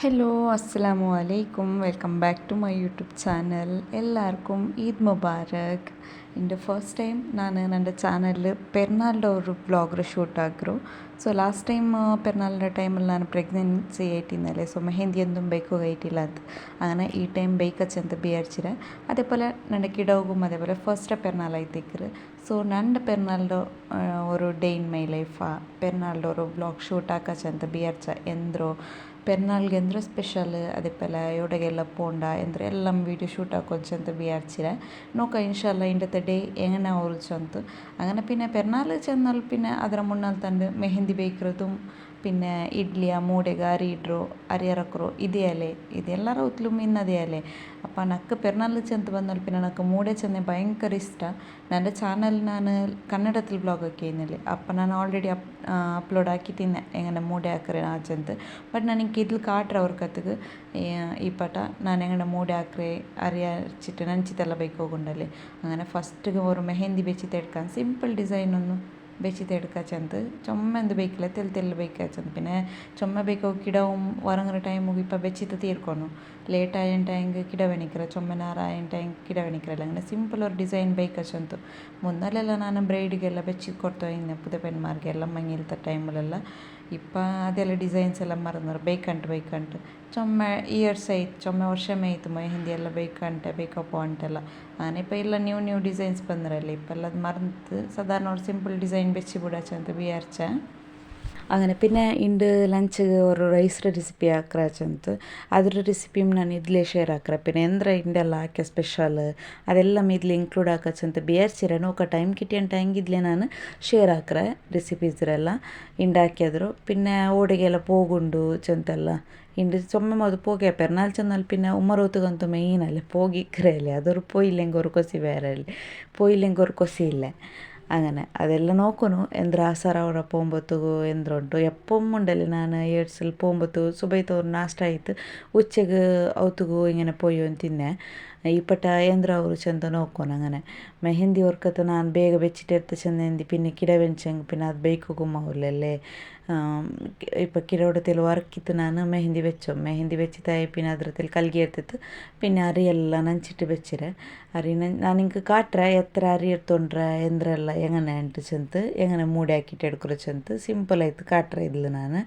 Hello അസ്സലാമു അലൈക്കും welcome back to my YouTube channel എല്ലാവർക്കും ഈദ് മുബാരക് എൻ്റെ ಫಸ್ಟ್ ಟೈಮ್ ನಾನು ನನ್ನ ಚಾನಲ್ ಪೆರ್ನಾಲ್ಡ್ ಅವರು ಬ್ಲಾಗ್ರು ಶೂಟ್ ಆಗ್ರು ಸೊ ಲಾಸ್ಟ್ ಟೈಮ್ ಪೆರ್ನಾಲ್ಡ ಟೈಮಲ್ಲಿ ನಾನು ಪ್ರೆಗ್ನೆನ್ಸಿ ആയിട്ടിന്നല്ലേ സോ മെഹന്തി ഒന്നും ബേക്കുക ആയിട്ടില്ല അത് അങ്ങനെ ഈ ടൈം ബേക്കച്ചെന്ന് വിചാരിച്ചിര അതേപോലെ ನನ್ನ ಕಿಡವುಗೂ അതേപോലെ ഫസ്റ്റ് പെരുന്നാളായിത്തേക്കറ് ಸೊ ನನ್ನ ಪೆರ್ನಾಲ್ಡು ഒരു ಡೇ ಇನ್ ಮೈ ಲೈಫಾ ಪೆರ್ನಾಲ್ಡ್ ಅವರು ಬ್ಲಾಗ್ ಶೂಟ್ ಹಾಕಚ್ಚಂತ ಬಿಯರ್ಚ ಎಂದ್ರು ಪೆರ್ನಾಳ್ಗೆ ಅಂದರೆ ಸ್ಪೆಷಲ್ ಅದೆಪ್ಪೆಲ್ಲ ಯೋಡೆಗೆಲ್ಲ ಪೋಂಡ ಎಂದ್ರೆ ಎಲ್ಲ ವೀಡಿಯೋ ಶೂಟ್ ಹಾಕೊಂಚಂತ ಬಿಯಾರ್ಚಿರ ನೋಕ ಇನ್ಶಾಲ್ಲ ಇಂಡತೆ ಡೇ ಎಂಗನ ಉಲ್ಚಂತು അങ്ങനെ പിന്നെ പെരുന്നാൾ ചെന്നാൽ പിന്നെ അതിന് മുന്നാൽ തന്നെ മെഹന്തി ബേക്കറതും പിന്നെ ഇഡ്ലിയ മൂടെക അരിയിട്രോ അരിയറക്കറോ ഇതേയല്ലേ ഇതെല്ലാരും ഒത്തിലും ഇന്നതേയല്ലേ അപ്പം നക്ക് പെരുന്നാൾ ചെന്ന് വന്നാൽ പിന്നെ നക്ക് മൂടെ ചെന്ന് ഭയങ്കര ഇഷ്ട. നല്ല ചാനൽ ഞാൻ കന്നഡത്തിൽ ബ്ലോഗ് ഒക്കെ ചെയ്യുന്നില്ലേ? അപ്പം നാൻ ഓൾറെഡി ಅಪ್ಲೋಡ್ ಹಾಕಿದ್ದೀನಿ ಹೆಂಗನ ಮೂಡೆ ಹಾಕ್ರೆ ಆಚಂತ ಬಟ್ ನನಗೆ ಇದ್ಲು ಕಾಟ್ರೆ ಅವ್ರ ಕತ್ಗೆ ಈ ಪಟ ನಾನು ಹೆಂಗನ ಮೂಡೆ ಹಾಕ್ರೆ ಅರಿಯ ಚಿಟ್ಟು ನಂಚಿತೆಲ್ಲ ಬೈಕ್ ಹೋಗೊಂಡಲ್ಲಿ അങ്ങനെ ഫസ്റ്റ് ഒരു മെഹന്തി വെച്ച് തെടുക്കാൻ സിമ്പിൾ ഡിസൈനൊന്നും ಬೆಚ್ಚಿದ ಹಿಡ್ಕಚಂತ ಚೊಮ್ಮಂದು ಬೇಯ್ಕಲ ತೆಲ್ ತೆಲ್ಲು ಬೇಯ್ಕಚಂತ ಪಿನೆ ಚೊಮ್ಮ ಬೇಯ್ಕವು ಕಿಡವು ಒರಂಗ್ರ ಟೈಮು ಇಪ್ಪ ಬೆಚ್ಚಿತ ತೀರ್ಕೊನು ಲೇಟ್ ಆಯನ್ ಟೈಂಗ್ ಕಿಡವೆಣಿಕ್ರ ಚೊಮ್ಮೆ ನಾರ ಆಯನ್ ಟೈಂಗ್ ಕಿಡವೆಣಿಕ್ರ ಇಲ್ಲ ಸಿಂಪಲ್ ಅವ್ರ ಡಿಸೈನ್ ಬೇಯ್ಕಚಂತು ಮುಂದಲೆಲ್ಲ ನಾನು ಬ್ರೈಡ್ಗೆಲ್ಲ ಬೆಚ್ಚಿದ ಕೊಡ್ತೋ ಹಿಂಗೆ ಪುದೆ ಪೆನ್ಮಾರ್ಗೆ ಎಲ್ಲ ಮಂಗಿಲ್ತ ಟೈಮಲ್ಲೆಲ್ಲ ಇಪ್ಪ ಅದೆಲ್ಲ ಡಿಸೈನ್ಸ್ ಎಲ್ಲ ಮರಂದ್ರೆ ಬೇಕಂಟು ಬೇಕಂಟು ಚೊಮ್ಮೆ ಇಯರ್ಸ್ ಆಯ್ತು ಚೊಮ್ಮೆ ವರ್ಷಮೇ ಆಯ್ತು ಮೆಹಂದಿ ಎಲ್ಲ ಬೇಕಂತೆ ಬೇಕಪ್ಪ ಅಂತೆಲ್ಲ ನಾನು ಇಪ್ಪ ಇಲ್ಲ ನ್ಯೂ ನ್ಯೂ ಡಿಸೈನ್ಸ್ ಬಂದ್ರಲ್ಲ. ಇಪ್ಪೆಲ್ಲ ಮರ್ದು ಸಾಧಾರಣ ಅವ್ರು ಸಿಂಪಲ್ ಡಿಸೈನ್ ಬೆಚ್ಚಿ ಬಿಡಾಚಂತ ಬಿ ಆರ್ಚ ಹಾಗೆ ಪಿನ್ನೆ ಇಂಡು ಲಂಚ್ ಅವರು ರೈಸ್ ರೆಸಿಪಿ ಹಾಕ್ರಾಚಂತು ಅದ್ರ ರೆಸಿಪಿಮ್ ನಾನು ಇದ್ಲೇ ಶೇರ್ ಹಾಕ್ರೆ ಪಿನ್ನೆ. ಅಂದ್ರೆ ಇಂಡೆಲ್ಲ ಹಾಕಿ ಸ್ಪೆಷಲ್ ಅದೆಲ್ಲ ಇದ್ಲಿ ಇನ್ಕ್ಲೂಡ್ ಹಾಕಚಂತ ಬಿ ಆರ್ ಸಿ ರೇನೋ ಟೈಮ್ ಕಿಟ್ಟಿ ಅಂತ ಹೆಂಗಿದ್ಲೆ ನಾನು ಶೇರ್ ಹಾಕ್ರೆ ರೆಸಿಪಿ ಇದ್ರೆಲ್ಲ ಇಂಡ್ ಪಿನ್ನೆ ಪಿನ್ನ ಓಡಿಗೆಲ್ಲ ಪೋಗುಂಡು ಚಂತೆಲ್ಲ ಹಿಂಡಿ ಸೊಮ್ಮೆ ಮೊದಲು ಪೋಗೆ ಆಪೆರ್ ನಾಲ್ಚಂದಾಲ್ ಪಿನ ಉಮ್ಮರೋತುಗಂತು ಮೇಯ್ನಲ್ಲ ಪೋಗಿ ಇಕ್ಕರೆಯಲ್ಲೇ ಅದೊರು ಪೋಯಿಲ್ಲೆಂಗೆ ಒರು ಕೊಸಿ ಬೇರೆಯಲ್ಲಿ ಪೋಯಿಲ್ಲೆಂಗೆ ಒರು ಕೊಸಿ ಇಲ್ಲೇ അങ്ങനെ. അതെല്ലാം നോക്കുന്നു എന്തിരാസാർ അവരെ പോകുമ്പോത്തോ എന്തുണ്ട്? എപ്പം ഉണ്ടല്ലേ ഞാൻ ഏഴ്സിൽ പോകുമ്പോഴത്തേ സുബൈത്ത് ഒരു നാഷ്ടായിട്ട് ഉച്ചയ്ക്ക് അവത്തേക്ക് ഇങ്ങനെ പോയോ തിന്നെ. ഇപ്പട്ട എന്തിര അവർ ചെന്ത നോക്കണം അങ്ങനെ. മെഹന്തി ഓർക്കത്ത് ഞാൻ ബേഗ വെച്ചിട്ട് എടുത്ത് ചെന്നെന്തി പിന്നെ കിട കിടവെഞ്ചെങ്കിൽ പിന്നെ അത് ബൈക്ക് കുമ്മാവില്ലല്ലേ ആവില്ലല്ലേ ഇപ്പം കിടോടത്തിൽ വർക്കിത്ത് ഞാൻ മെഹന്തി വെച്ചു മെഹന്തി വെച്ചിട്ടായി പിന്നെ അദ്രത്തിൽ കൽകി എടുത്തിട്ട് പിന്നെ അരിയെല്ലാം നനച്ചിട്ട് വെച്ചിരെ അരി ನಾನು ಹಿಂಗೆ ಕಾಟ್ರೆ ಎತ್ತರ ಅರಿ ಎತ್ತೊಂಡ್ರೆ ಎಂದ್ರೆಲ್ಲ ಎಂಗನೆ ಅಂಟು ಚೆಂತ ಎಂಗನೆ ಮೂಡಿ ಹಾಕಿಟ್ಟು ಎಡ್ಕೊರ ಚೆಂತ ಸಿಂಪಲ್ ಆಯ್ತು ಕಾಟ್ರೆ ಇದ್ಲು ನಾನು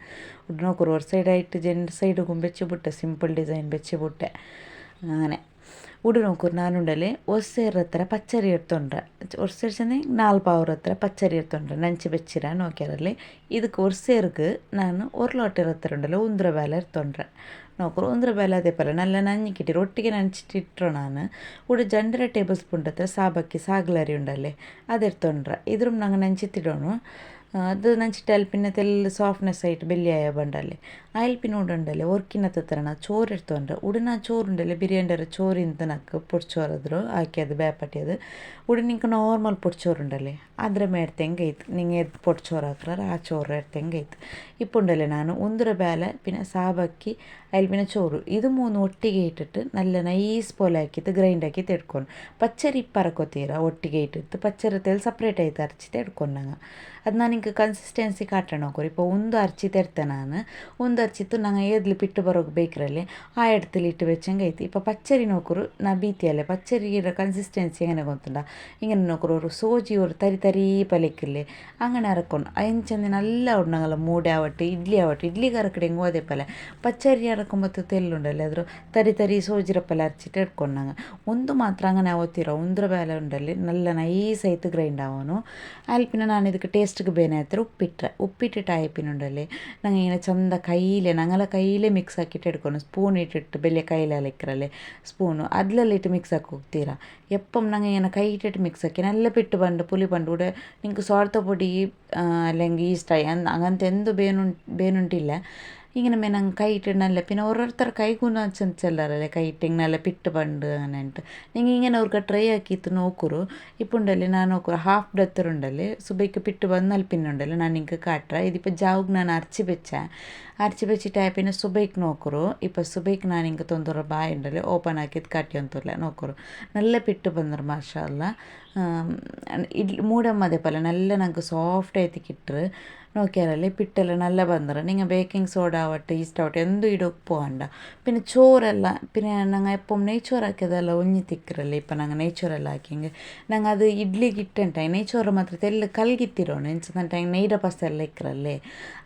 ನೋಕರು ഒരു സൈഡ് ആയിട്ട് ജെൻറ്റ് സൈഡും വെച്ച് ಬಿಟ್ಟೆ സിമ്പിൾ ഡിസൈൻ വെച്ച് ಬಿಟ್ಟೆ അങ്ങനെ ഉടനോക്കൊരു നാനുണ്ടൽ ഒസ്സേറ ഹത്ര പച്ചരി എടുത്തുണ്ട ഒസ്സേർ ചെന്ന് നാൽപ്പാവർ ഹത്ര പച്ചരി എടുത്തുണ്ട നഞ്ച് വെച്ചിരാ നോക്കിയാറല്ലേ இதுக்கு ஒரு சேருக்கு நான் ஒரு லாட் இருபத்திரெண்டில் உந்திர வேலை எடுத்துன்றேன் നോക്കും ഒന്നര പേല അതേപോലെ നല്ല നനഞ്ഞിക്കിട്ടിട്ട് ഒട്ടിക്ക് നനച്ചിട്ടിട്ടാണ് ഇവിടെ രണ്ടര ടേബിൾ സ്പൂണിൻ്റെ അത്ര സാബക്കി സാഗലരി ഉണ്ടല്ലേ അതെടുത്തോണ്ട ഇതിലും ഞങ്ങൾ നനച്ചിട്ടിടണം അത് നനച്ചിട്ടാൽ പിന്നെ തെല്ല് സോഫ്റ്റ്നെസ് ആയിട്ട് ബെല്ലിയായ ബണ്ടല്ലേ അയൽപ്പിനോടുണ്ടല്ലെ? ഒർക്കിനത്തെത്തരണ ചോറെടുത്തോണ്ട്. ഉടനെ ചോറുണ്ടല്ലേ? ബിരിയാണിന്റെ ചോറ് ഇന്നക്ക് പൊടിച്ചോറതിലോ ആക്കിയത് ബേപ്പറ്റിയത് ഉടൻ നിങ്ങൾക്ക് നോർമൽ പൊടിച്ചോറുണ്ടല്ലേ? അതിന്റെ മേടത്തേം കയ്ത്ത്. നിങ്ങൾ പൊടിച്ചോറാക്കറ ആ ചോറ് എടുത്തേം കയ്ത്ത്. ഇപ്പോൾ ഉണ്ടല്ലേ ഞാൻ ഉന്തുര ബേല പിന്നെ സാബക്കി അയൽപ്പിനെ ചോറ്. ഇത് മൂന്ന് ഒട്ടി കയറ്റിട്ട് നല്ല നൈസ് പോലെ ആക്കിയിട്ട് ഗ്രൈൻഡാക്കി തെടുക്കണം പച്ചരി പറക്കൊത്തീര ഒട്ടി കയറ്റിട്ട് പച്ചരത്തേൽ സെപ്പറേറ്റ് ആയി തരച്ചിട്ട് എടുക്കണം അത് ഞാൻ നിങ്ങൾക്ക് കൺസിസ്റ്റൻസി കാട്ടണോക്കോ ഇപ്പോൾ ഉന്ത അരച്ചി തരത്തനാണ് ഉന്ത പറിച്ചിട്ട് ഞങ്ങൾ ഏതിൽ പിട്ട് പറക്ക് ബേക്കറല്ലേ ആ ഇടത്തിലിട്ട് വെച്ചെങ്കിൽ ഐത്തി ഇപ്പോൾ പച്ചരി നോക്കൊരു നബീത്തിയല്ലേ പച്ചരിയുടെ കൺസിസ്റ്റൻസി എങ്ങനെ കൊത്തുണ്ട ഇങ്ങനെ നോക്കൊരു ഒരു സോജി ഒരു തരി തരി പലക്കില്ലേ അങ്ങനെ ഇറക്കണം അതിന് ചെന്ന് നല്ല ഉണ്ടെങ്കിൽ മൂടി ആവട്ടെ ഇഡ്ഡലി ആവട്ടെ ഇഡ്ഡലി കറക്കടേ ഗോതേ പല പച്ചരി ഇറക്കുമ്പോൾ തെല്ലുണ്ടല്ലേ അതൊരു തരി തരി സോജിറപ്പല അരച്ചിട്ട് എടുക്കണം ಒಂದು ಮಾತ್ರ അങ്ങനെ ಓದ್ತಿರೋ ಉಂದ್ರ ಬೇಲೆ ಉಂಡಲ್ಲಿ ನಲ್ಲ ನೈಸ್ ಐತು ಗ್ರೈಂಡ್ ಆವನು ಅಲ್ಪಿನ ನಾನು ടേസ്റ്റ് ಟೇಸ್ಟ್ಗೆ ಬೇನೆ ಆಯ್ತಾರೆ ಉಪ್ಪಿಟ್ಟರೆ ಉಪ್ಪಿಟ್ಟು ಟಾಯ್ಪಿನ ಉಂಡಲ್ಲಿ ನಂಗೆ ಚಂದ ಕೈ കയ്യിലെ ഞങ്ങളെ കയ്യിലെ മിക്സ് ആക്കിയിട്ട് എടുക്കണം സ്പൂൺ ഇട്ടിട്ട് വലിയ ಕೈಲೆಲ್ಲ ಇಕ್ಕರಲ್ಲೇ ಸ್ಪೂನು ಅದ್ಲೆಲ್ಲ ಇಟ್ಟು ಮಿಕ್ಸ್ ಹಾಕಿ ಹೋಗ್ತೀರಾ ಎಪ್ಪಂ ನಂಗೆ ಏನ ಕೈ ಇಟ್ಟಿಟ್ಟು ಮಿಕ್ಸ್ ಹಾಕಿ ನಲ್ಲ ಪಿಟ್ಟು ಬಂಡು ಪುಲಿ ಬಂಡು ಕೂಡ ನಿಂಗೆ ಸ್ವಾರ್ಥ ಪುಡಿ അല്ലെങ്കിൽ ഈസ്റ്റായി അങ്ങനത്തെ എന്ത് ബേനു ബേനുണ്ടില്ല ഇങ്ങനെ മേ ഞങ്ങൾ കൈ നല്ല പിന്നെ ഓരോരുത്തർ കൈ കുന്നച്ചെന്ന് ചെല്ലാറല്ലേ കൈ നല്ല പിട്ട് പണ്ട് അങ്ങനെയിട്ട് നിങ്ങൾ ഇങ്ങനെ അവർക്ക് ട്രൈ ആക്കിയിട്ട് നോക്കുറു. ഇപ്പം ഉണ്ടല്ലേ ഞാൻ നോക്കുറു. ഹാഫ് ഡെത്തർ ഉണ്ടല്ലേ സുബയ്ക്ക് പിട്ട് വന്നാൽ പിന്നെ ഉണ്ടല്ലേ ഞാൻ നിങ്ങൾക്ക് കാട്ടുക ഇതിപ്പോൾ ജാവുക്ക് ഞാൻ അരച്ച് വെച്ചാൽ ಆರ್ಚಿ ಟೈಪಿನ ಸುಬೈಕ್ ನೋಕರು ಇಪ್ಪ ಸುಬೈಕ್ ನಾನು ಹಿಂಗೆ ತೊಂದರೆ ಬಾ ಎಂಡಲ್ಲಿ ಓಪನ್ ಹಾಕಿದ್ದು ಕಟ್ಟಿ ಅಂತೂರ್ಲೆ ನೋಕರು ನಲ್ಲ ಪಿಟ್ಟು ಬಂದರು ಮಾರ್ಷಾ ಅಲ್ಲ ಇಡ್ಲಿ ಮೂಡಮ್ಮದೆ ಪಲ್ಲ ನಲ್ಲ ನಂಗೆ ಸಾಫ್ಟ್ ಐತಿ ಕಿಟ್ಟರು നോക്കിയാലല്ലേ പിട്ടെല്ലാം നല്ല ബന്ധം നിങ്ങൾ ബേക്കിംഗ് സോഡ ആവട്ടെ ഈസ്റ്റ് ആവട്ടെ എന്തും ഇടും പോകണ്ട പിന്നെ ചോറെല്ലാം പിന്നെ ഞങ്ങൾ എപ്പം നെയ്ച്ചോറാക്കിയതെല്ലാം ഒഞ്ഞി തിക്കറല്ലേ ഇപ്പം ഞങ്ങൾ നെയ്ച്ചോറെല്ലാം ആക്കിയെങ്കിൽ ഞങ്ങൾ അത് ഇഡ്ലിക്ക് ഇട്ടേ നെയ്ച്ചോറ് മാത്രം എല്ലാം കൽകിത്തിരോണം എന്നുവെച്ചാൽ നെയ്യുടെ പസ എല്ലാം ഇക്കറല്ലേ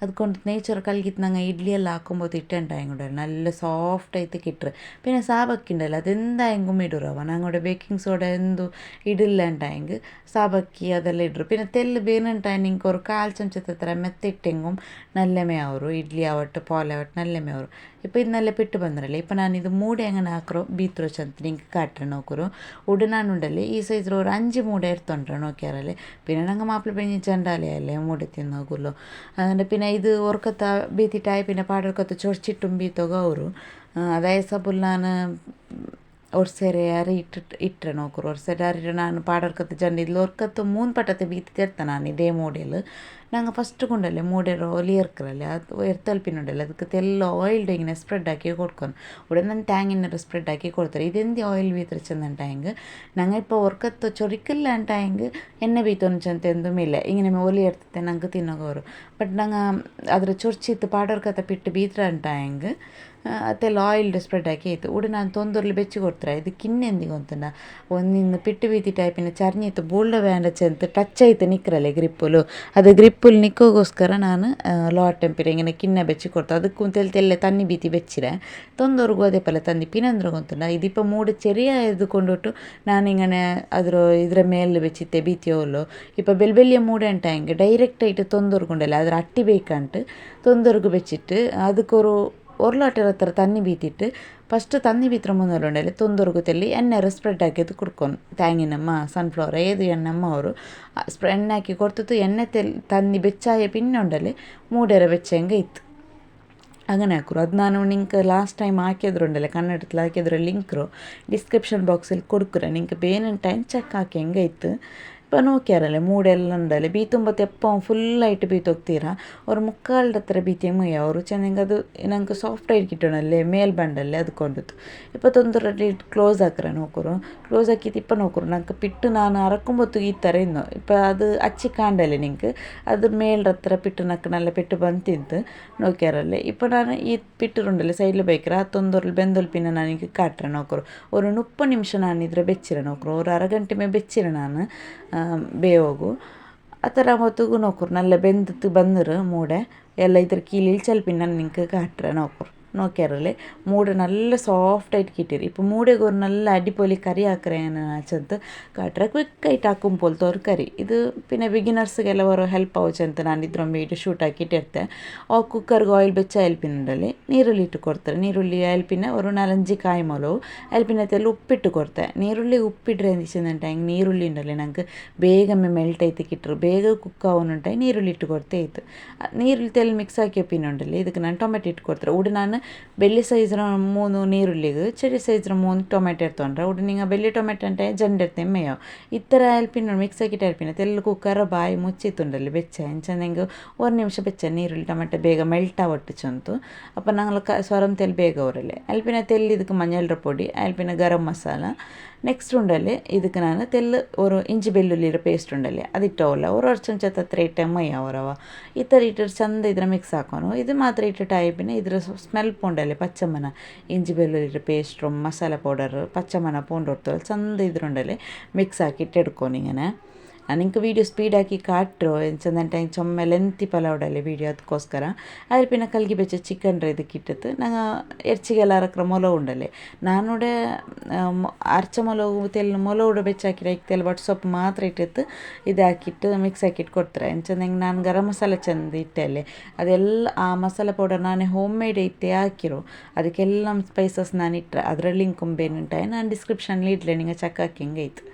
അതുകൊണ്ട് നെയ്ച്ചോറ് കൽകിത്ത് ഞങ്ങൾ ഇഡ്ഡലിയെല്ലാം ആക്കുമ്പോൾ ഇട്ടണ്ട അങ്ങോട്ട് നല്ല സോഫ്റ്റായിട്ട് കിട്ടുക പിന്നെ സാബക്ക് ഉണ്ടല്ലോ അതെന്താ അങ്ങോട്ട് ബേക്കിംഗ് സോഡ എന്തു ഇടില്ലാണ്ടെങ്കിൽ സാബക്കി അതെല്ലാം ഇടും പിന്നെ തെല്ല് വീണുണ്ടായിരുന്നെങ്കിൽ ഒരു കാൽ ചമച്ചത്ര മെത്തിട്ടെങ്കും ನಲ್ಲೆಮೆ ಅವರು ആവട്ടെ ಅವಟ್ಟು ಪೋಲೆ ಅವಟ್ಟು ನಲ್ಲೆಮೆ ಅವರು ಇಪ್ಪ ಇದು ಪಿಟ್ಟು ಬಂದ್ರಲ್ಲ ಇಪ್ಪ ನಾನು ಇದು ಮೂಡೆ ಅಂಗನ ಹಾಕ್ರೋ ಬೀತ್ರೋಚ್ ಅಂತ ನಿಂಗೆ ಕಾಟ್ರೆ നോക്കുറു. ഉടനാണുണ്ടല്ലേ? ഈ സൈസിൽ ഒരു അഞ്ച് മൂടെ എടുത്തോണ്ടോ നോക്കിയാറല്ലേ പിന്നെ ഞങ്ങൾ മാപ്പിള പെഞ്ഞ് ചെണ്ടാലയല്ലേ മൂടി തിന്നോക്കുമല്ലോ അങ്ങനെ പിന്നെ ഇത് ഉറക്കത്ത ബീത്തിട്ടായി പിന്നെ പാടൊക്കത്ത് ചൊടിച്ചിട്ടും ബീത്തൊക്കെ ಅವರು അതായത് സപ്പോൾ ഞാൻ ഒരു സെരെ അറി ഇട്ടിട്ട് ഇട്ട നോക്കുറു. ഒരു സെരെ അറി ഞാൻ പാടൊക്കത്ത് ചെണ്ട ഇതിൽ ഉറക്കത്ത് മൂന്ന് പട്ടത്തെ ബീത്തി ചേർത്ത ഇതേ മോഡൽ நாங்கள் ಫಸ್ಟು ಗುಂಡಲ್ಲ ಮೂಡೆರ ಒಲಿ ಇರ್ಕರಲ್ಲ ಎರ್ತಲ್ಪಿನುಂಡಲ್ಲ ಅದಕ್ಕೆ ತೆಲ್ಲ ಆಯಿಲ್ ಹಿಂಗೆ ಸ್ಪ್ರೆಡ್ ಹಾಕಿ ಕೊಡ್ಕೊಂಡು ಉಡನೆ ನಾನು ಟ್ಯಾಂಗಿನ ಸ್ಪ್ರೆಡ್ ಹಾಕಿ ಕೊಡ್ತಾರೆ ಇದೆಂದು ಆಯಿಲ್ ಬೀತರ ಚಂದನ್ ಟ್ಯಾಂಗ್ ನಂಗೆ ಇಪ್ಪ ಒರ್ಕತ್ತು ಚೊರಿಕಿಲ್ಲ ಅಂತ ಟ್ಯಾಂಗ್ ಎಣ್ಣೆ ಬೀತೋನು ಚಂದ ಎಂದುಮಿಲ್ಲ ಹಿಂಗೆ ಒಲಿ ಇರ್ತತೆ ನಂಗೆ ತಿನ್ನೋಗೋರು ಬಟ್ ನಂಗೆ ಅದರ ಚೊರ್ಚಿತ್ತು ಪಾಡೋರ್ಕತ್ತ ಪಿಟ್ಟು ಬೀತರ ಅಂತ ಟ್ಯಾಂಗ್ ಅದೆಲ್ಲ ಆಯಿಲ್ಡ್ ಸ್ಪ್ರೆಡ್ ಹಾಕಿ ಆಯಿತು ಉಡು ನಾನು ತೊಂದೊರ್ಲಿ ಬೆಚ್ಚಿ ಕೊಡ್ತಾರೆ ಇದು ಕಿನ್ನೆಂದಿಗೆ ಅಂತನ ಒಂದಿನ ಪಿಟ್ಟು ಬೀತಿ ಟೈಪಿನ ಚರ್ನಿ ಇತ್ತು ಬೋಲ್ಡ ಬ್ಯಾಂಡಚ್ ಅಂತ ಟಚ್ ಆಯಿತು ನಿಕ್ಕರಲ್ಲೇ ಗ್ರಿಪ್ಪಲು ಅದು ಗ್ರಿಪ್ಪಲ್ಲಿ ನಿಕ್ಕೋಗೋಸ್ಕರ ನಾನು ಲಾ ಟೆಂಪಿರ ಇಂಗೆ ಕಿನ್ನ ಬೆಚ್ಚಿ ಕೊಡ್ತಾ ಅದಕ್ಕೂ ತೆಲ್ ತೆಲ್ಲೆ ತಣ್ಣಿ ಬೀತಿ ಬೆಚ್ಚಿರೆ ತೊಂದೊರ್ಗು ಅದೇ ಪಲ್ಲ ತಂದಿ ಪಿನಂದ್ರಗೊಂತನ ಇದಿಪ್ಪ ಮೂಡು ಚೆರಿಯ ಎದ್ದುಕೊಂಡೊಟ್ಟು ನಾನು ಇಂಗನೆ ಅದ್ರ ಇದರ ಮೇಲೆ ಬೆಚ್ಚಿತ್ತೆ ಬೀತಿಯೋಲು ಇಪ್ಪ ಬೆಲ್ಬೆಲ್ಲಿಯ ಮೂಡೆ ಅಂಟ ಹಿಂಗೆ ಡೈರೆಕ್ಟ್ ಆಯಿತು ತೊಂದೊರ್ಗೊಂಡಲ್ಲ ಅದರ ಅಟ್ಟಿ ಬೇಕಂಟು ತೊಂದೊರ್ಗು ಬೆಚ್ಚಿಟ್ಟು ಅದಕ್ಕೊರು ഒരു ലാട്ടർ എത്ര തന്നി ബീത്തിട്ട് ಫಸ್ಟ್ ತಂದು ಬಿತ್ತರ ಮುಂದೊಂಡೆಲೆ ತೊಂದೊರ್ಗುತ್ತಲ್ಲಿ ಎಣ್ಣೆರು ಸ್ಪ್ರೆಡ್ ಹಾಕಿದ್ದು ಕುಡ್ಕೊಂಡು ತೆಂಗಿನಮ್ಮ ಸನ್ಫ್ಲವರ್ ಏದು ಎಣ್ಣಮ್ಮ ಅವರು ಸ್ಪ್ರೆ ಎಣ್ಣೆ ಹಾಕಿ ಕೊಡ್ತಿತ್ತು ಎಣ್ಣೆ ತೆಲ್ ತಂದು ಬೆಚ್ಚಾಯ ಪಿನ್ನೊಂಡಲ್ಲಿ ಮೂಡೆರ ಬೆಚ್ಚಂಗೆ ಇತ್ತು അങ്ങനെ ആക്കും അത് ഞാൻ നിങ്ങൾക്ക് ലാസ്റ്റ് ടൈം ആക്കിയതുണ്ടല്ലേ കണ്ണടത്തിൽ ആക്കിയതൊരു ലിങ്ക് ഡിസ്ക്രിപ്ഷൻ ബോക്സിൽ കൊടുക്കുക നിങ്ങൾക്ക് പേന ടൈം ചെക്ക് ആക്കി ಹೆಂಗೈತೆ ഇപ്പോൾ ನೋಕ್ಯಾರಲ್ಲ ಮೂಡೆಲ್ಲ ಅಂದಲ್ಲ ಬೀತುಂಬತ್ತು ಎಪ್ಪ ಫುಲ್ಲಾಯಿಟ್ಟು ಬೀತೋಗ್ತೀರ ಅವ್ರು ಮುಕ್ಕಾಲ್ದ ಹತ್ರ ಬೀತಿಯ ಮುಯ್ಯ ಅವರು ಚೆನ್ನಾಗಿ ಅದು ನಂಗೆ ಸಾಫ್ಟಾಗಿ ಕಿಟ್ಟೋಣಲ್ಲೇ ಮೇಲ್ ಬಂಡಲ್ಲೇ ಅದ್ಕೊಂಡಿತ್ತು ಇಪ್ಪತ್ತೊಂದರಲ್ಲಿ ಕ್ಲೋಸ್ ಹಾಕ್ರೆ ನೋಕರು ಕ್ಲೋಸ್ ಹಾಕಿತ್ತು ಇಪ್ಪ ನೋಕರು ನಂಗೆ ಪಿಟ್ಟು ನಾನು ಅರಕೊಂಬತ್ತು ಈ ಥರ ಇನ್ನು ಇಪ್ಪ ಅದು ಅಚ್ಚಿ ಕಾಂಡಲ್ಲ ನಿಂಗೆ ಅದು ಮೇಲ್ರ ಹತ್ರ ಪಿಟ್ಟು ನಕ್ಕನೆಲ್ಲ ಪೆಟ್ಟು ಬಂತಿದ್ದು ನೋಕ್ಯಾರಲ್ಲೇ ഇപ്പം ഞാൻ ഈ പിട്ടിറുണ്ടല്ലോ സൈഡിൽ ബൈക്കറ തൊന്തൂറിൽ ബെന്തൊൽപ്പിനെ ഞാൻ എനിക്ക് കാട്ടറ നോക്കറു ഒരു മുപ്പത് നിമിഷം ഞാൻ ഇതിൽ വെച്ചിര നോക്കറു ഒരു അര ഗണ്ടിമേ വെച്ചിര ഞാൻ ಬೇಯೋಗು. ಆ ಥರ ಹೊತ್ತಿಗೂ ನೋಕರು ನಲ್ಲ ಬೆಂದಿತ್ತು ಬಂದರು ಮೂಡೆ. ಎಲ್ಲ ಇದ್ರ ಕೀಲಿಲ್ ನನ್ನ ನಿಂಗೆ ಕಾಟ್ರೆ ನೋಕರು. നോക്കിയാറില്ല മൂട് നല്ല സോഫ്റ്റ് ആയിട്ട് കിട്ടിയത്. ഇപ്പോൾ മൂടൊക്കെ ഒരു നല്ല അടിപൊളി കറി ആക്കുന്നത് ക്വിക്ക് ആയിട്ട് ആക്കും പോലത്തെ ഒരു കറി. ഇത് പിന്നെ ബിഗിനേഴ്സ് എല്ലാവരും ഹെൽപ്പ് ആവുന്നത് ഞാൻ ഇത്രയും വീട്ടിൽ ഷൂട്ട് ആക്കിയിട്ട് എടുത്ത് ഓ കുക്കർ ഓയിൽ വെച്ച് അയൽപ്പിന്നുണ്ടല്ലേ നീരുള്ളി ഇട്ട് കൊടുത്തത്. നീരുള്ളി അയൽപ്പിന് ഒരു നാലഞ്ച് കായ്മലോ അയൽപ്പിനകത്ത് ഉപ്പിട്ട് കൊടുത്ത. നീരുള്ളി ഉപ്പിട്ട് എന്തിച്ചെന്നുണ്ടെങ്കിൽ നീരുള്ളി ഉണ്ടല്ലേ ഞങ്ങൾക്ക്? വേഗം മെൽറ്റ് ആയിട്ട് കിട്ടും വേഗം കുക്കാവുന്നുണ്ടെങ്കിൽ നീരുള്ളി ഇട്ട് കൊടുത്ത് നീരുള്ളി തെൽ മിക്സ് ആക്കിയ പിന്നെ ഉണ്ടല്ലേ? ഇതൊക്കെ ഞാൻ ടൊമാറ്റോ ഇട്ട് കൊടുത്തത് ഉടനാണ് ಬೆಳ್ಳಿ ಸೈಜ್ರ ಮೂನು ನೀರುಳ್ಳಿಗು ಚೆರಿ ಸೈಜ್ರ ಮೂನು ಟೊಮೆಟೊ ಇರ್ತೊಂಡ್ರೆ ಉಡನಿಂಗ ಬೆಳ್ಳಿ ಟೊಮೆಟೊ ಅಂಟೆ ಜಂಡೆ ತೆಮ್ಮೆಯೋ ಇತ್ತರ ಹೆಲ್ಪಿನ ಮಿಕ್ಸ್ ಹಾಕಿಟ್ಟು ಹೆಲ್ಪಿನ ತೆಲ್ಲ ಕುಕ್ಕರ್ ಬಾಯಿ ಮುಚ್ಚಿತ್ತುಂಡಲ್ಲಿ ಬೆಚ್ಚ ಎಂಚನೆಂಗೆ ಒಂದು ನಿಮಿಷ ಬೆಚ್ಚ ನೀರುಳ್ಳಿ ಟೊಮೆಟೊ ಬೇಗ ಮೆಲ್ಟ್ ಆವಟ್ಟಿച്ചുಂತು അപ്പം ഞങ്ങൾ സ്വരം തെൽ ബേഗ ഉറല്ലേ അൽപ്പിന തെല്ലിതുക്ക് മഞ്ഞളുടെ പൊടി അൽപ്പിന ഗരം മസാല ನೆಕ್ಸ್ಟ್ ಉಂಡಲ್ಲಿ ಇದಕ್ಕೆ ನಾನು ತೆಲ್ಲ ಒರು ಇಂಚಿ ಬೆಳ್ಳುಳ್ಳಿರ ಪೇಸ್ಟ್ ಉಂಡಲ್ಲಿ ಅದು ಇಟ್ಟವಲ್ಲ ಒರು ಅರ್ಚಂಚ ತತ್ರ ಇಟ್ಟ ಮೈ ಅವರವ ಈ ಥರ ಇಟ್ಟರೆ ಚಂದ ಇದ್ರ ಮಿಕ್ಸ್ ಹಾಕೋನು ಇದು ಮಾತ್ರ ಇಟ್ಟ ಟೈಪಿನ ಇದ್ರ ಸ್ಮೆಲ್ ಪೂಂಡಲ್ಲಿ ಪಚ್ಚಮನ ಇಂಚಿ ಬೆಳ್ಳುಳ್ಳಿ ಪೇಸ್ಟ್ ಮಸಾಲ ಪೌಡರ್ ಪಚ್ಚಮನ ಪೂಂಡೊಡ್ತವಲ್ಲ ಚಂದ ಇದ್ರುಂಡಲ್ಲಿ ಮಿಕ್ಸ್ ಹಾಕಿ ಇಟ್ಟೆಡ್ಕೊಂಡು ഇങ്ങനെ ನನಗೆ ವೀಡಿಯೋ ಸ್ಪೀಡಾಕಿ ಕಾಟ್ರು ಎಂಚಂದಂಟ ಚೊಮ್ಮೆ ಲೆಂತಿ ಪಲಾವಡಲ್ಲಿ ವೀಡಿಯೋ ಅದಕ್ಕೋಸ್ಕರ ಆದರೆ ಪಿನ ಕಲ್ಗಿ ಬೆಚ್ಚ ಚಿಕನ್ ಇದು ಕಿಟ್ಟತ್ತು ನಂಗೆ ಎರ್ಚಿಗೆಲ್ಲಾರಕ್ರ ಮೊಲ ಉಂಡಲೆ ನಾನು ಅರ್ಚ ಮೊಲ ತೆಲ್ ಮೊಲ ಉಡ ಬೆಚ್ಚ ಹಾಕಿರ ತೆಲ್ ಬಟ್ ಸೊಪ್ಪು ಮಾತ್ರ ಇಟ್ಟಿತ್ತು. ಇದು ಹಾಕಿಟ್ಟು ಮಿಕ್ಸ್ ಹಾಕಿಟ್ಟು ಕೊಡ್ತಾರೆ ಎಂಚಂದ ಹೆಂಗೆ ನಾನು ಗರಂ ಮಸಾಲೆ ಚೆಂದ ಇಟ್ಟಲ್ಲಿ ಅದೆಲ್ಲ, ಆ ಮಸಾಲೆ ಪೌಡರ್ ನಾನೇ ಹೋಮ್ ಮೇಡ್ ಐತೆ ಹಾಕಿರೋ. ಅದಕ್ಕೆಲ್ಲ ಸ್ಪೈಸಸ್ ನಾನು ಇಟ್ಟರೆ ಅದರಲ್ಲಿ ಲಿಂಕ್ ನಾನು ಡಿಸ್ಕ್ರಿಪ್ಷನ್ಲಿ ಇಡ್ಲೇ, ನಿಂಗೆ ಚೆಕ್ ಹಾಕಿ ಹಿಂಗೆ ಆಯ್ತು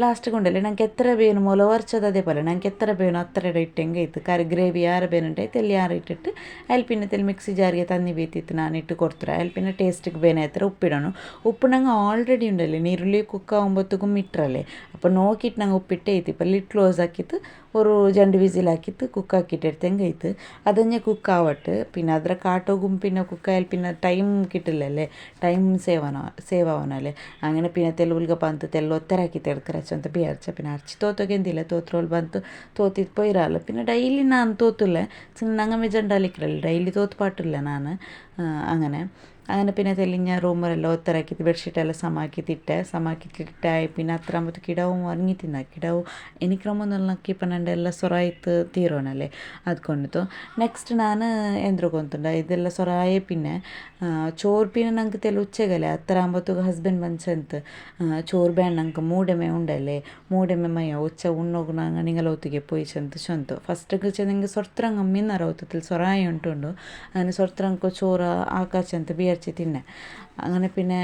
ಲಾಸ್ಟ್ಗೆ ಉಂಡಲೆ ನಂಗೆ ಎತ್ತರ ಬೇನು ಮೂಲ ವರ್ಷದ ಅದೇ ಪಲ್ಲ ನಂಗೆ ಎತ್ತರ ಬೇನು ಹತ್ತಿರ ಇಟ್ಟಂಗೆ ಇತ್ತು ಕರಿ ಗ್ರೇವಿ ಯಾರ ಬೇನುಂಟು ಐತೆ ಎಲ್ಲಿ ಯಾರು ಇಟ್ಟಿಟ್ಟು ಅಲ್ಪಿನ ತೆಲ್ ಮಿಕ್ಸಿ ಜಾರಿಗೆ ತನ್ನಿ ಬೇತಿತ್ತು ನಾನು ಇಟ್ಟು ಕೊಡ್ತಾರೆ ಅಲ್ಪಿನ ಟೇಸ್ಟಿಗೆ ಬೇನೆ ಹತ್ತಿರ ಉಪ್ಪಿಡೋನು ಉಪ್ಪು ನಂಗೆ ಆಲ್ರೆಡಿ ಉಂಡಲ್ಲಿ ನೀರುಳ್ಳಿ ಕುಕ್ಕ ಒಂಬತ್ತಕ್ಕೂ ಮಿಟ್ರಲ್ಲೇ ಅಪ್ಪ ನೋಕಿಟ್ಟು ನಂಗೆ ಉಪ್ಪಿಟ್ಟೆ ಐತಿ ಇಪ್ಪ ಲಿಟ್ ಕ್ಲೋಸ್ ಹಾಕಿತ್ತು ഒരു രണ്ട് വിസിൽ ആക്കിയിട്ട് കുക്കാക്കിയിട്ടെടുത്തെങ്കിൽ ഇത് അതഞ്ഞ് കുക്കാവട്ട് പിന്നെ ಅದರ കാട്ടോകും പിന്നെ കുക്കായാൽ പിന്നെ ടൈം കിട്ടില്ലല്ലേ ടൈം സേവ് ആവണ സേവ് ആവണല്ലേ അങ്ങനെ പിന്നെ ತೆಲುಗುಲ್ಗ ಬಂತು ತೆಲ್ಲು ಒತ್ತರಾಕಿತ್ತು ಎಡ್ಕರಚ್ಚು ಅಂತ ಬಿಯರ್ಚ പിന്നെ ಅರ್ಚಿ ತೋತೋಗೆ ಎಂದಿಲ್ಲ ತೋತ್ರೋಲ್ ಬಂತು ತೋತಿದ್ದು ಪೊಯ್ರಲ್ಲ പിന്നെ ഡെയിലി ನಾನು ತೋತಿಲ್ಲ ನಂಗೆ ಮೆಜೆಂಡಾಲಿಕ್ಕಿರಲ್ಲ ಡೈಲಿ തോത്ത് പാട്ടില്ല ನಾನು അങ്ങനെ അങ്ങനെ പിന്നെ തെളിഞ്ഞ റൂമറെല്ലാം ഒത്തിറക്കി ബെഡ്ഷീറ്റെല്ലാം സമാക്കി തിട്ട സമാക്കി തിട്ടായി. പിന്നെ അത്രാമത്തെ കിടവും ഉറങ്ങി തിന്ന. കിടവും എനിക്ക് റൊമ്പ നന്നാക്കി പണ്ട് എല്ലാം സൊറായിത്ത് തീരണല്ലേ അത് കൊണ്ടുത്തു നെക്സ്റ്റ് ഞാൻ എന്തോ കൊന്നിട്ടുണ്ട് ഇതെല്ലാം സൊറായ പിന്നെ ചോറ് പിന്നെ ഞങ്ങൾക്ക് തെല ഉച്ചകല്ലേ അത്രാമ്പത്തൊക്കെ ഹസ്ബൻഡ് വഞ്ചെന്ത് ചോറ് വേണം ഞങ്ങൾക്ക് മൂടമ്മ ഉണ്ടല്ലേ? മൂടമ്മയ ഉച്ച ഉണ്ണോക്കണം അങ്ങനെ നിങ്ങളൊത്തുകെ പോയി ചെന്ത് ചെന്തു. ഫസ്റ്റൊക്കെ ചെന്ന് നിങ്ങൾക്ക് സ്വർത്തം കമ്മി എന്നറിയത്തിൽ സൊറായ ഉണ്ടോ അങ്ങനെ സ്വർത്തം ചോറ് ആക്കാ ചെന്ത്. ബിയർ വെച്ച് തിന്നെ അങ്ങനെ പിന്നെ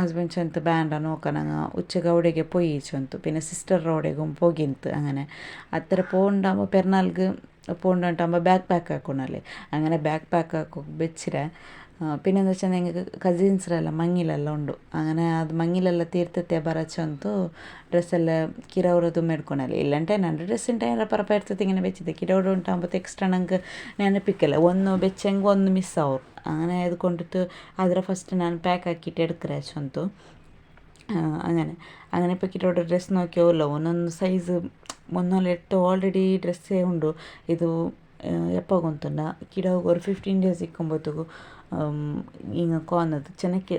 ഹസ്ബൻഡ് ചെന്ത് ബാൻഡ നോക്കാനങ്ങ് ഉച്ചയ്ക്ക് അവിടേക്ക് പോയി ചെന്തു പിന്നെ സിസ്റ്ററോടേക്കും പോകിന്ത് അങ്ങനെ. അത്ര പോകണ്ടാകുമ്പോൾ പെരുന്നാൾക്ക് പോകണ്ടാകുമ്പോൾ ബാക്ക് പാക്ക് ആക്കണല്ലേ? അങ്ങനെ ബാക്ക് പാക്ക് ആക്കി വെച്ചിട്ട് പിന്നെയെന്ന് വെച്ചാൽ ഞങ്ങൾക്ക് കസിൻസിലെല്ലാം ಮಂಗಿಲೆಲ್ಲ ಉಂಡು അങ്ങനെ ಅದು ಮಂಗಿಲೆಲ್ಲ ತೀರ್ತತೆ ಬರಚಂತು ഡ്രസ്സെല്ലാം ಕಿರವ್ರದು ಮೇಡ್ಕೊಳಲ್ಲ ಇಲ್ಲಂಟೆ ನನ್ನ ಡ್ರೆಸ್ಸಿನ ಟೈಮ್ ಪರಪ ಇರ್ತದೆ ಇങ്ങനെ വെച്ചത് ಕಿರವ್ರು ಉಂಟಾകുമ്പോൾ ಎಕ್ಸ್ಟ್ರಾ ನಂಗೆ ನೆನಪಿಕ್ಕಲ್ಲ ಒಂದು ಬೆಚ್ಚಂಗೆ ಒಂದು ಮಿಸ್ ಅವ್ರು അങ്ങനെ ಫಸ್ಟ್ ನಾನು ഫസ്റ്റ് ഞാൻ പാക്ക് ആക്കിയിട്ട് എടുക്കരാച്ചു വന്നു അങ്ങനെ. അങ്ങനെ പെക്കിട്ടോടെ ഡ്രസ്സ് നോക്കിയോല്ലോ? ഒന്നൊന്ന് സൈസ് ഒന്നൊല്ലെട്ട് ಆಲ್ರೆಡಿ ಡ್ರೆಸ್ಸೇ ಉಂಡು ಇದು ಎಪ್ಪಾಗೊಂತುಂಡ ಕಿಡೋಗಿ ಒಂದು ಫಿಫ್ಟೀನ್ ಡೇಸ್ ಇಕ್ಕೊಂಬೋತಗು ಹಿಂಗೆ ಕಾನದು ಚೆನ್ನಕ್ಕೆ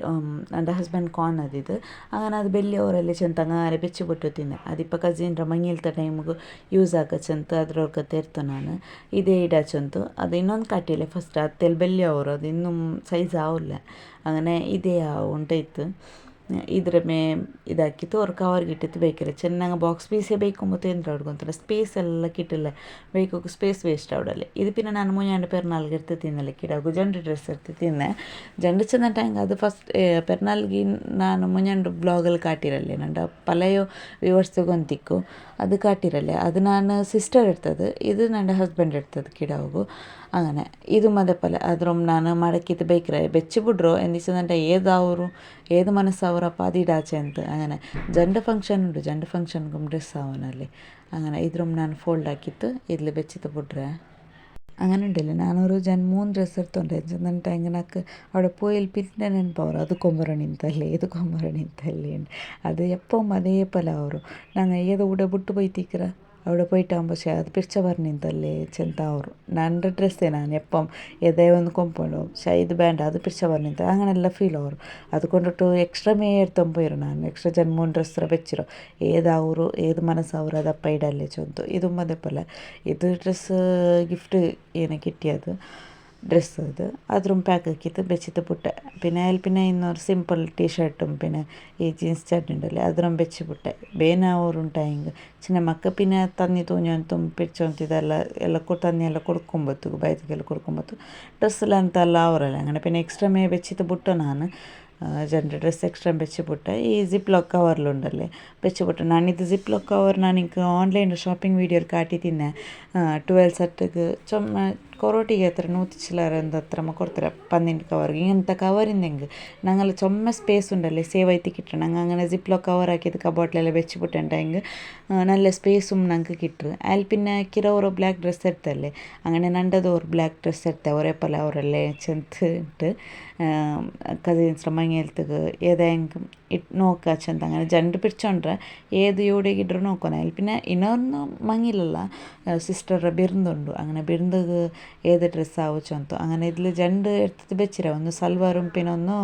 എൻ്റെ ഹസ്ബൻഡ് ಕಾನದು ಇದು അങ്ങനെ ಅದು ಬೆಲ್ಲಿ ಅವರಲ್ಲಿ ಚೆಂತ ಹಂಗಾರೆ ಬೆಚ್ಚಿ ಬಿಟ್ಟು ತಿಂದೆ ಅದಿಪ್ಪ ಕಸಿನ್ರ ಮಂಗಿಲ್ತ ಟೈಮ್ಗೆ ಯೂಸ್ ಆಗಚ್ಚಂತ ಅದ್ರೊಳಗೆ ತೆರ್ತು ನಾನು ಇದೇ ಇಡಾಚಂತು ಅದು ಇನ್ನೊಂದು ಕಾಟಿಲ್ಲ ಫಸ್ಟ್ ಅತ್ತೆಲ್ಲಿ ಬೆಲ್ಲಿ ಅವರು ಅದು ಇನ್ನೂ ಸೈಜ್ ಆವಿಲ್ಲ അങ്ങനെ ಇದೇ ಉಂಟಾಯ್ತು ಇದರ ಮೇ ಇದಾಕಿತ್ತು, ಅವ್ರು ಕವರ್ಗೆ ಗಿಟ್ಟಿತ್ತು ಬೇಕಿಲ್ಲ ಚೆನ್ನಾಗಿ ಬಾಕ್ಸ್ ಪೀಸೇ ಬೇಕು ಮತ್ತು ಏನ್ರ ಅವ್ರಿಗೊಂಥರ ಸ್ಪೇಸ್ ಎಲ್ಲ ಕಿಟ್ಟಿಲ್ಲ. ಬೇಕು ಸ್ಪೇಸ್ ವೇಸ್ಟ್ ಅವಡಲ್ಲಿ ಇದು ಪಿನ್ನ ನಾನು ಮೂಂಜಾಂಡು ಪೆರ್ನಾಲ್ಗೆ ಇರ್ತೆ ತಿನ್ನಲ್ಲ ಕಿಡಾಗು ಜಂಡು ಡ್ರೆಸ್ ಇರ್ತೆ ತಿನ್ನೆ. ಜಂಡು ಚೆನ್ನ ಟೈಂಗ್ ಅದು ಫಸ್ಟ್ ಪೆರ್ನಾಲ್ಗೆ ನಾನು ಮುಂಜಾನೆ ಬ್ಲಾಗಲ್ಲಿ ಕಾಟಿರಲ್ಲೇ. ನಂಡ ಪಲೆಯೋ ವಿವರ್ಸ್ ತಗೊಂತಿಕ್ಕು. ಅದು ಕಾಟಿರಲ್ಲೇ. ಅದು ನಾನು ಸಿಸ್ಟರ್ ಇರ್ತದೆ. ಇದು ನನ್ನ ಹಸ್ಬೆಂಡ್ ಇರ್ತದೆ ಕಿಡಾಗು അങ്ങനെ. ഇതും അതೇಪೋಲೆ ಅದ್ರೊಮ್ ನಾನು ಮಾಡಕ್ಕಿತ್ತು ಬೇಕ್ರೆ ಬೆಚ್ಚಿ ಬಿಡ್ರು ಎಂದಿಸದಂಟ ಏದವರು ಏದು ಮನಸ್ಸು ಅವರಪ್ಪ ಅದಿಡಾಚೆ അങ്ങനെ. ಜಂಡ ഫങ്ഷൻ ഉണ്ട്. ಜಂಡ ಫಂಕ್ಷನ್ಗೆ ಡ್ರೆಸ್ ಅವನಲ್ಲಿ അങ്ങനെ. ഇതും ഞാൻ ഫോൾഡ് ಹಾಕಿತ್ತು ಇಲ್ಲಿ വെച്ചിട്ട് ಬಿಡ್ರೆ അങ്ങനെ ഉണ്ടല്ലേ. നാനൂറ് ജൻ മൂന്ന് ഡ്രസ്സ് എടുത്തോണ്ടായിരുന്നു എന്നിട്ട് എങ്ങനെക്ക് അവിടെ പോയി എൽപ്പിന്റെ നെൻപവർ അത് കൊമ്പറണിന്തല്ലേ ഇത് കൊമ്പറണിന്തല്ലേ അത് എപ്പം അതേപോലെ അവർ ഞങ്ങൾ ഏത് കൂടെ വിട്ടു പോയി തീക്കറ അവിടെ പോയിട്ടാകുമ്പോൾ പക്ഷേ അത് പിടിച്ച പറഞ്ഞതല്ലേ ചെന്താവറും നല്ല ഡ്രസ്സ് ഞാൻ എപ്പം എതേ ഒന്ന് കൊമ്പോളും പക്ഷേ ഇത് വേണ്ട അത് പിടിച്ച പറഞ്ഞത് അങ്ങനെയല്ല ഫീലാവും അതുകൊണ്ടിട്ട് എക്സ്ട്രാ മേ എടുത്തും പോയിരണം എക്സ്ട്രാ ജന്മവും ഡ്രസ്സ് വെച്ചിരോ. ഏതാവൂറു ഏത് മനസ്സാവൂറും അത് അപ്പ ഇടല്ലേ ചെന്തു ഇതും അതേപോലെ. ഇത് ഡ്രസ്സ് ഗിഫ്റ്റ് ഇങ്ങനെ കിട്ടിയത് ഡ്രസ്സ് ഇത്. അതും പാക്ക് ആക്കിയത് വെച്ചിട്ട് പുട്ടെ. പിന്നെ അതിൽ പിന്നെ ഇന്നൊരു സിമ്പിൾ ടീഷർട്ടും പിന്നെ ഈ ജീൻസ് ചാർട്ടും ഉണ്ടല്ലേ അതും വെച്ച് പുട്ടെ. ബേനാവോറും ടൈങ്ക് ചിന്ന മക്ക പിന്നെ തന്നി തോന്നിയോ തുമ്പിടിച്ചോണ്ടിതല്ല എല്ലാം തന്നി എല്ലാം കൊടുക്കുമ്പോഴത്തേക്ക് ബൈത്തേക്കെല്ലാം കൊടുക്കുമ്പോഴത്തേക്ക് ഡ്രസ്സിലാണ് തല്ലാവറല്ല അങ്ങനെ പിന്നെ എക്സ്ട്രാ മേ വെച്ചിട്ട് പുട്ട നാണ് ജെൻഡർ ഡ്രസ്സ് എക്സ്ട്രാ വെച്ച് പുട്ടെ. ഈ സിപ്പ് ലോക്ക് കവറിലുണ്ടല്ലേ വെച്ച് പുട്ട. ഞാൻ ഇത് സിപ്പ് ലോക്ക് കവർ ഞാൻ ഓൺലൈൻ ഷോപ്പിംഗ് വീഡിയോ കാട്ടി തിന്നെ. ട്വൽ സെർട്ടക്ക് ചുമ ಕೊರೋಟಿಗೆ ಹತ್ರ ನೂತಿ ಚಿಲ್ಲರಂದ ಹತ್ರ ಕೊಡ್ತಾರೆ ಪನ್ನೆಂಟು ಕವರ್ ಇಂಥ ಕವರಿಂದ ಹೆಂಗೆ ನಂಗೆಲ್ಲ ಚೊಮ್ಮ ಸ್ಪೇಸ್ ಉಂಡಲ್ಲೇ ಸೇವ್ ಐತಿ ಕಿಟ್ರೆ ನಂಗೆ ಅಂಗನೆ ಜಿಪ್ಲೋ ಕವರ್ ಹಾಕಿದ ಕಬೋಟ್ಲೆಲ್ಲ ಬೆಚ್ಚಿಬಿಟ್ಟೆಂಟ ಹೆಂಗೆ നല്ല സ്പേസും ഞങ്ങൾക്ക് കിട്ടും. അതിൽ പിന്നെ കിറവറോ ബ്ലാക്ക് ഡ്രസ്സ് എടുത്തല്ലേ? അങ്ങനെ നണ്ടതോർ ബ്ലാക്ക് ഡ്രസ്സ് എടുത്ത. ഒരേ പോലെ അവരെല്ലാം ചെന്നിട്ട് കസിൻസ് മങ്ങലത്തേക്ക് ഏതെങ്കിലും ഇട്ട് നോക്കുക ചെന്ത അങ്ങനെ ജണ്ട് പിടിച്ചോണ്ട്ರೆ ഏത് യൂടിയിട്ടിട്ട് നോക്കോനായി പിന്നെ ഇന്നൊന്നും മങ്ങിലല്ല സിസ്റ്ററെ ബിരുന്നുണ്ട് അങ്ങനെ ബിരുന്നത് ഏത് ഡ്രസ്സ് ആവുച്ചു അന്തോ അങ്ങനെ ഇതിൽ ജണ്ട് എടുത്തിട്ട് വെച്ചിര ഒന്ന് സൽവാറും പിന്നെ ഒന്ന്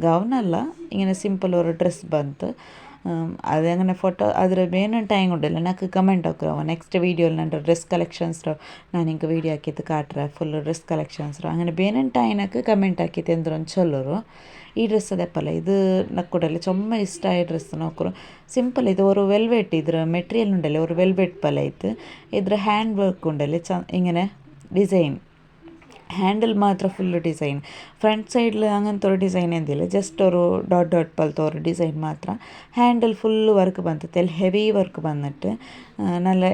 ഗൗനല്ല ഇങ്ങനെ സിമ്പിൾ ഒരു ഡ്രസ്സ് ബന്ത് ಅದೇ ಅಂಗನೆ ಫೋಟೋ ಅದರ ಮೇನ್ ಟೈಮ್ ಉಂಡಲ್ಲ ನಾಲ್ಕು ಕಮೆಂಟ್ ಹಾಕಿರೋ ನೆಕ್ಸ್ಟ್ ವೀಡಿಯೋಲಿ ನನ್ನ ಡ್ರೆಸ್ ಕಲೆಕ್ಷನ್ಸ್ರು ನಾನು ಹಿಂಗೆ ವೀಡಿಯೋ ಹಾಕಿದ್ದು ಕಾಟ್ರೆ ಫುಲ್ ಡ್ರೆಸ್ ಕಲೆಕ್ಷನ್ಸ್ರು ಅಂಗನೆ ಬೇನೆ ಟೈನಕ್ಕೆ ಕಮೆಂಟ್ ಹಾಕಿತ್ತು ಅಂದ್ರೆ ಒಂದು ಈ ಡ್ರೆಸ್ ಅದೇ ಪಲ್ಲ ಇದು ನಕ್ಕೂಡಲ್ಲ ಚೊಮ್ಮ ಇಷ್ಟ ಈ ಡ್ರೆಸ್ ನೌಕರು ಸಿಂಪಲ್ ಇದು ಒಂದು ವೆಲ್ವೆಟ್ ಇದ್ರ ಮೆಟೀರಿಯಲ್ ಉಂಡಲ್ಲ ಒಂದು ವೆಲ್ವೆಟ್ ಪಲ್ಲ ಇತ್ತು ಇದ್ರ ಹ್ಯಾಂಡ್ ವರ್ಕ್ ಉಂಡಲ್ಲ ಚ ഇങ്ങനെ ഡിസൈൻ ഹാൻഡിൽ മാത്രം ഫുള്ള് ഡിസൈൻ ഫ്രണ്ട് സൈഡിൽ അങ്ങനത്തെ ഒരു ഡിസൈൻ എന്തില്ല ജസ്റ്റ് ഒരു ഡോട്ട് ഡോട്ട് പോലത്തെ ഒരു ഡിസൈൻ മാത്ര ഹാൻഡിൽ ഫുള്ള് വർക്ക് ಬಂದಿತ್ತು ಅಲ್ಲಿ ಹೆವಿ ವರ್ಕ್ ಬಂದಿಟ್ಟು നല്ല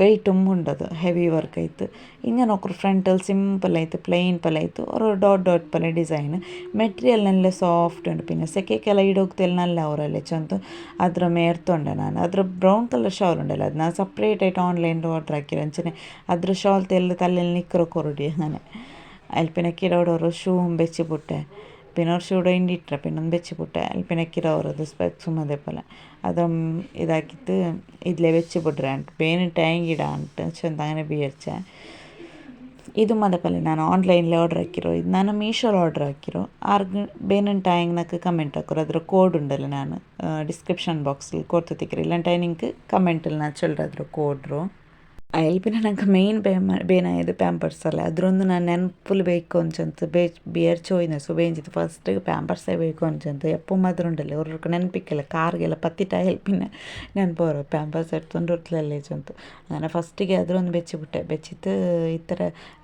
വെയിറ്റും ഉണ്ടത് ഹെവി വർക്ക് ആയിട്ട്. ഇങ്ങനെ ഒക്കെ ഫ്രണ്ടിൽ സിമ്പിളായിട്ട് പ്ലെയിൻ പലായിട്ട് ഓരോ ഡോട്ട് ഡോട്ട് പല ഡിസൈന് മെറ്റീരിയൽ നല്ല സോഫ്റ്റ് ഉണ്ട് പിന്നെ സെക്കെ കലയിടത്തിൽ നല്ല ഓരോല്ലേ ചെന്ത്? അത്ര മേർത്തുണ്ട് ഞാൻ. അത്ര ബ്രൗൺ കളർ ഷോൾ ഉണ്ടല്ലോ അത് ഞാൻ സെപ്പറേറ്റ് ആയിട്ട് ഓൺലൈനിൽ ഓർഡർ ആക്കിയാൽ ചെന്നെ അത്ര ഷോൾ തെല്ലിൽ തല്ലിൽ നിൽക്കറ കുറുടി അങ്ങനെ അതിൽ പിന്നെ കിടോടെ ഓരോ ഷൂവും വെച്ച് പൊട്ടേ. ಪಿನೋರ್ಶೂಡ ಹಿಂಡಿಟ್ರೆ ಪಿನ್ನೊಂದು ಬೆಚ್ಚಿಬಿಟ್ಟೆ ಅಲ್ಲಿ ಪಿನಕ್ಕಿರೋ ಅವರದು ಸ್ಪೆಕ್ ಸುಮ್ಮದೆ ഇതാക്കിയിട്ട് ಅದು വെച്ച് ಇದ್ಲೆ ಬೆಚ್ಚಿಬಿಟ್ರೆ ಅಂಟ್ ಬೇನೆ ಟ್ಯಾಂಗಿಡ ಅಂಟ್ ഇതും അതേപോലെ ഞാൻ ഓൺലൈനിൽ ഓർഡർ ನಾನು ಆನ್ಲೈನ್ಲೆ ಆರ್ಡ್ರ್ ಹಾಕಿರೋ ಇದು ನಾನು ಮೀಶೋಲಿ ಆರ್ಡ್ರ್ ಹಾಕಿರೋ ಆರ್ಗ್ ಬೇನನ್ ಟೈಂಗ್ನಕ್ಕೆ ಕಮೆಂಟ್ ಹಾಕಿರೋ ಅದರ ಕೋಡ್ ಉಂಡಲ್ಲ ನಾನು ಡಿಸ್ಕ್ರಿಪ್ಷನ್ ಬಾಕ್ಸಲ್ಲಿ ಕೊಡ್ತಿಕ್ಕಿರಿ ಇಲ್ಲಂಟೈನಿಂಗ್ ಕಮೆಂಟಲ್ಲಿ ನಾನು ಚೊಲ್ರ ಅದ್ರ ಕೋಡ್ರು ಐಲ್ಬಿನ ನಂಗೆ ಮೇಯ್ನ್ ಬೇ ಬೇನ ಇದು ಅಲ್ಲ. ಅದರೊಂದು ನಾನು ನೆನಪುಲ್ ಬೇಕು ಅಂಚಂತ ಬೇ ಬಿಯರ್ ಚೋಯ್ನ ಸುಬೇಂಜಿತ್ತು ಫಸ್ಟಿಗೆ ಪ್ಯಾಂಪರ್ಸೇ ಬೇಕು ಅಂಚಂತ ಎಪ್ಪು ಮಾತ್ರ ಉಂಡಲ್ಲ ಅವ್ರ ನೆನಪಿಕ್ಕಿಲ್ಲ. ಕಾರ್ಗೆಲ್ಲ ಪತ್ತಿಟ ಹೆಲ್ಪಿನ ನೆನಪೋರು ಪ್ಯಾಂಪರ್ಸ್ ಎಡ್ತೊಂಡು ಹೊರ್ತಲಲ್ಲೇ ಚಂತು ನಾನು ಫಸ್ಟಿಗೆ ಅದ್ರೊಂದು ಬೆಚ್ಚಿಬಿಟ್ಟೆ. ಬೆಚ್ಚಿತ್ತು, ಈ ಥರ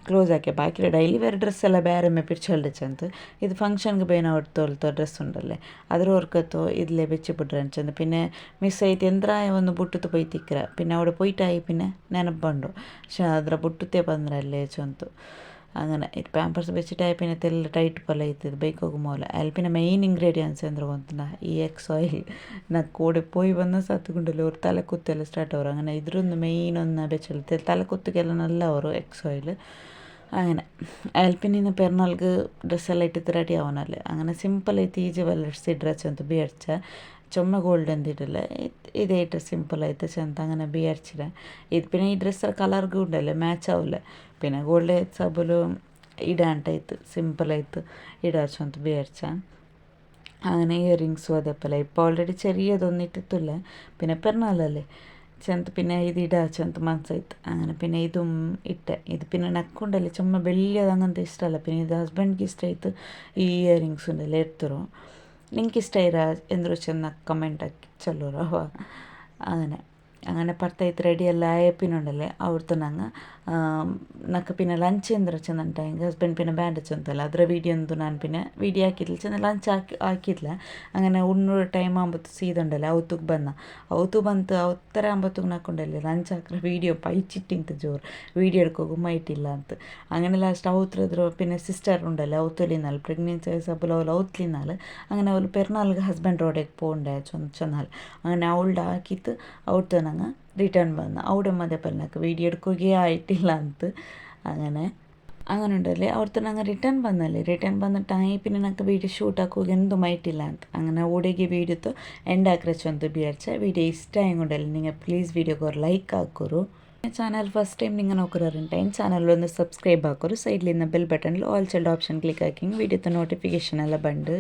ಕ್ಲೋಸ್ ಹಾಕಿ ಬಾಕಿ ಡೈಲಿ ವೇರ್ ಡ್ರೆಸ್ ಎಲ್ಲ ಬೇರೆ ಮೇ ಪಿಡ್ಚಲ್ಡೆ ಚಂತು ಇದು ಫಂಕ್ಷನ್ಗೆ ಬೇನ ಹೊಡ್ತೋಲ್ತೋ ಡ್ರೆಸ್ ಉಂಡಲ್ಲೇ ಅದ್ರ ಹೊರ್ಕತ್ತೋ ಇದ್ಲೇ ಬೆಚ್ಚಿಬಿಟ್ರೆ ಅಂಚಂದು ಪಿನ್ನೆ ಮಿಸ್ ಐತೆ ಎಂದ್ರ ಒಂದು ಬುಟ್ಟು ಪೊಯ್ತಿಕ್ಕಿರ ಪಿನ್ನೆ അവിടെ പോയിട്ടായി പിന്നെ ನೆನಪು ಬಂದರು ಶ ಅದರ ಬುಟ್ಟುತ್ತೆ ಬಂದ್ರೆ ಅಲ್ಲೇ ಚಂತು അങ്ങനെ ಇದು ಪ್ಯಾಂಪರ್ಸ್ ಬೆಚ್ಚಿಟ್ಟು ತೆಲ್ಲ ಟೈಟ್ ಪಲ್ಲ ಇತ್ತಿದ್ದು ಬೈಕ್ ಹೋಗೋ ಅಲ್ಪಿನ ಮೈನ್ ಇಂಗ್ರೀಡಿಯೆಂಟ್ಸ್ ಅಂದ್ರೆ ಒಂದಿನ ಈ ಎಕ್ಸ್ ಆಯಿಲ್ ನಾ ಕೋಡೆ ಪೋಯಿ ಬಂದ ಸತ್ತುಗುಂಡಲ್ಲಿ ಅವ್ರು ತಲೆ ಕುತ್ತೆಲ್ಲ ಸ್ಟಾರ್ಟ್ ಅವರು അങ്ങനെ ಇದರೊಂದು മെയിൻ ഒന്ന് ಬೆಚ್ಚಲು തല കുത്തുക്കെല്ലാം നല്ല അവർ എക്സ് ഓയിൽ അങ്ങനെ അയൽപ്പിനിന്ന് പെരുന്നാൾക്ക് ഡ്രസ്സെല്ലാം ഇട്ടിട്ട് റെഡി ആവാനല്ലേ അങ്ങനെ സിമ്പിളായിട്ട് ഈജ് വെല്ലടിച്ച് ഡ്രസ്സ് ഒന്ന് മേടിച്ച ಚೊಮ್ಮ ಗೋಲ್ಡನ್ದು ಇಡಲ್ಲ ಇದೇ ಡ್ರೆಸ್ ಸಿಂಪಲ್ ചെന്ത് അങ്ങനെ വിചാരിച്ചില്ല ഇത് പിന്നെ ഈ ഡ്രസ്സ് കളർ ഉണ്ടല്ലേ മാച്ച് ആവില്ല പിന്നെ ഗോൾഡ് സബുൽ ഇടാണ്ടായിട്ട് സിമ്പിളായിട്ട് ഇടാ ചെന്ത് വിചാരിച്ച. അങ്ങനെ ഇയറിങ്സും അതേപോലെ. ഇപ്പോൾ ഓൾറെഡി ചെറിയതൊന്നും ഇട്ടിട്ടില്ല. പിന്നെ പെരുന്നാളല്ലേ ചെന്ത് പിന്നെ ഇത് ഇടാ ചെന്ത് മനസ്സായിട്ട്. അങ്ങനെ പിന്നെ ഇതും ഇട്ട. ഇത് പിന്നെ നെക്കുണ്ടല്ലേ ചുമ്മാ വലിയത് അങ്ങനത്തെ ഇഷ്ടമല്ല പിന്നെ ഇത് ഹസ്ബൻഡിക്ക് ഇഷ്ടമായിട്ട് ഈ ഇയറിങ്സ് ഉണ്ടല്ലേ എടുത്തിരും ನಿಂಗೆ ಇಷ್ಟ ಇರ ಎಂದರು ಚೆನ್ನಾಗಿ ಕಮೆಂಟ್ ಹಾಕಿ. ಚಲೋರವ അങ്ങനെ പട്ടയത്ത് റെഡി ರೆಡಿ പിന്നുണ്ടല്ലേ അവിടുത്തെ ಅವ್ರದ್ದು നക്ക് പിന്നെ ലഞ്ച് ಲಂಚ್ ಎಂದ್ರೆ ಚೆಂದಂಟ ಹಿಂಗೆ ಹಸ್ಬೆಂಡ್ ಪಿನ ಬ್ಯಾಂಡೇಜ್ ಅಂತಲ್ಲ ಅದರ ವೀಡಿಯೋಂದು ನಾನು ಪಿನ ವೀಡಿಯೋ ಹಾಕಿದ್ಲು ಚೆಂದ ಲಂಚ್ ಹಾಕಿ ಹಾಕಿದ್ಲ അങ്ങനെ ഉണ്ണൂറ് ടൈം ആകുമ്പോൾ സീതുണ്ടല്ലേ അവത്തുക്ക് ബന്ന. അവത്തു ബന്ത് അവത്തര ആകുമ്പോഴത്തേക്ക് നാക്കുണ്ടല്ലേ ലഞ്ച് ആക്കുന്ന വീഡിയോ പൈച്ചിട്ടിങ് ജോർ വീഡിയോ എടുക്കും മൈറ്റില്ല അത് അങ്ങനെ ലാസ്റ്റ് അവത്തരദ്രോ പിന്നെ സിസ്റ്റർ ഉണ്ടല്ലേ അവത്തൊലിനാൽ പ്രഗ്നൻസി വയസ്സപ്പോൾ അവൾ അവത്തലിനാൽ അങ്ങനെ അവൾ പെരുന്നാൾക്ക് ഹസ്ബൻഡ് റോഡേക്ക് പോകണ്ടേ ചെന്നാൽ അങ്ങനെ അവളുടെ ആക്കിയിട്ട് അവിടുത്തെ അങ്ങ് റിട്ടേൺ വന്ന് അവിടെ മതപ്പെല്ലാക്ക് വീഡിയോ എടുക്കുകയായിട്ടില്ല അത് അങ്ങനെ. അങ്ങനെ ഉണ്ടല്ലേ അവിടുത്തെ അങ്ങ് റിട്ടേൺ വന്നല്ലേ? റിട്ടേൺ വന്നിട്ട് ആയി പിന്നെ നമുക്ക് വീഡിയോ ഷൂട്ട് ആക്കുക എന്തും ആയിട്ടില്ല അങ്ങനെ ഓടിയ വീഡിയോ എന്റെ ബിയർച്ച വീഡിയോ ഇഷ്ടമായി കൊണ്ടല്ലേ. നിങ്ങൾ പ്ലീസ് വീഡിയോക്ക് ഒരു ലൈക്ക് ആക്കൂ. ചാനൽ ഫസ്റ്റ് ടൈം നിങ്ങൾ ചാനലിൽ ചാനലൊന്ന് സബ്സ്ക്രൈബ് ആക്കൂ. സൈഡിൽ നിന്ന് ബെൽ ബട്ടണിൽ ഓൾ ചെൽഡ് ഓപ്ഷൻ ക്ലിക്ക് ആക്കി വീഡിയോത്തെ നോട്ടിഫിക്കേഷൻ എല്ലാം ബണ്ട്